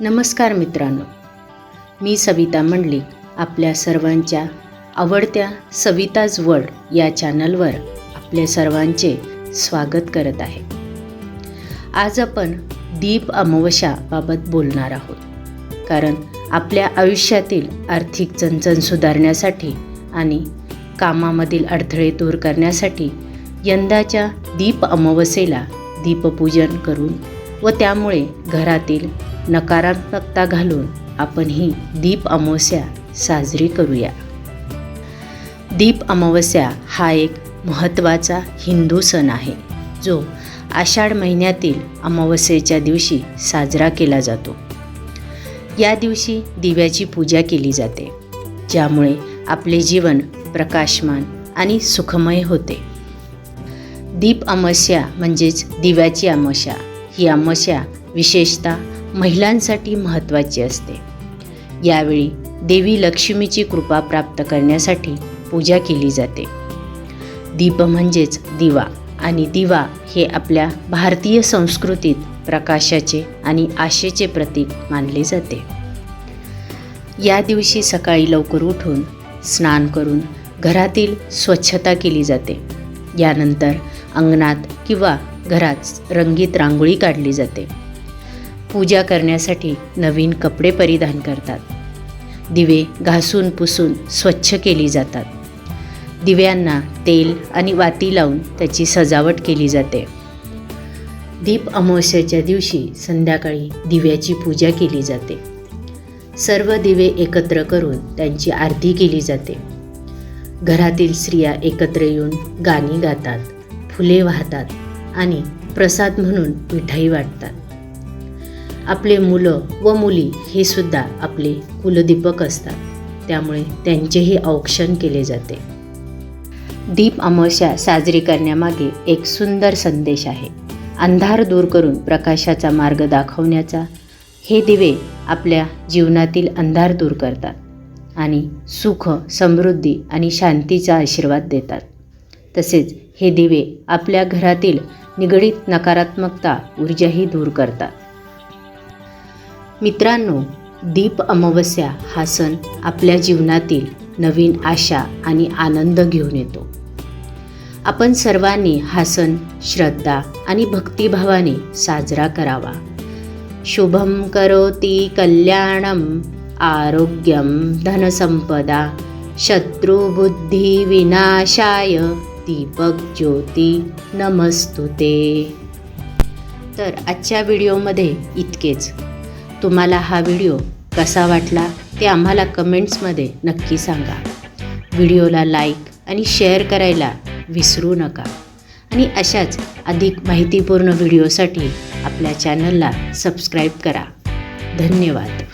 नमस्कार मित्रांनो. मी सविता मंडलिक आपल्या सर्वांच्या आवडत्या सविताज वर्ड या चॅनलवर आपले सर्वांचे स्वागत करत आहे. आज आपण दीप अमावस्याबाबत बोलणार आहोत. कारण आपल्या आयुष्यातील आर्थिक चणचण सुधारण्यासाठी आणि कामामधील अडथळे दूर करण्यासाठी यंदाच्या दीप अमावस्येला दीपपूजन करून व त्यामुळे घरातील नकारात्मकता घालून आपण ही दीप अमावस्या साजरी करूया. दीप अमावस्या हा एक महत्त्वाचा हिंदू सण आहे जो आषाढ महिन्यातील अमावस्येच्या दिवशी साजरा केला जातो. या दिवशी दिव्याची पूजा केली जाते ज्यामुळे आपले जीवन प्रकाशमान आणि सुखमय होते. दीप अमावस्या म्हणजेच दिव्याची अमावस्या ही अमावस्या विशेषतः महिलांसाठी महत्त्वाची असते. यावेळी देवी लक्ष्मीची कृपा प्राप्त करण्यासाठी पूजा केली जाते. दीप म्हणजेच दिवा आणि दिवा हे आपल्या भारतीय संस्कृतीत प्रकाशाचे आणि आशेचे प्रतीक मानले जाते. या दिवशी सकाळी लवकर उठून स्नान करून घरातील स्वच्छता केली जाते. यानंतर अंगणात किंवा घरात रंगीत रांगोळी काढली जाते. पूजा करण्यासाठी नवीन कपडे परिधान करतात. दिवे घासून पुसून स्वच्छ केली जातात. दिव्यांना तेल आणि वाती लावून त्याची सजावट केली जाते. दीप अमावस्याच्या दिवशी संध्याकाळी दिव्याची पूजा केली जाते. सर्व दिवे एकत्र करून त्यांची आरती केली जाते. घरातील स्त्रिया एकत्र येऊन गाणी गातात फुले वाहतात आणि प्रसाद म्हणून मिठाई वाटतात. आपले मुलं व मुली हे सुद्धा आपले कुलदीपक असतात. त्यामुळे त्यांचेही औक्षण केले जाते. दीप अमावस्या साजरी करण्यामागे एक सुंदर संदेश आहे. अंधार दूर करून प्रकाशाचा मार्ग दाखवण्याचा हे दिवे आपल्या जीवनातील अंधार दूर करतात आणि सुख समृद्धी आणि शांतीचा आशीर्वाद देतात. तसेच हे दिवे आपल्या घरातील निगडीत नकारात्मकता ऊर्जाही दूर करतात. मित्रांनो दीप अमावस्या हा सण आपल्या जीवनातील नवीन आशा आणि आनंद घेऊन येतो. आपण सर्वांनी हा सण श्रद्धा आणि भक्तिभावाने साजरा करावा. शुभम करोती कल्याणम आरोग्यम धनसंपदा शत्रुबुद्धी विनाशाय दीपक ज्योती नमस्तुते तर आजच्या व्हिडिओमध्ये इतकेच. तुम्हाला हा व्हिडिओ कसा वाटला ते आम्हाला कमेंट्समध्ये नक्की सांगा. व्हिडिओला लाईक आणि शेअर करायला विसरू नका. आणि अशाच अधिक माहितीपूर्ण व्हिडिओसाठी आपल्या चॅनलला सबस्क्राईब करा. धन्यवाद.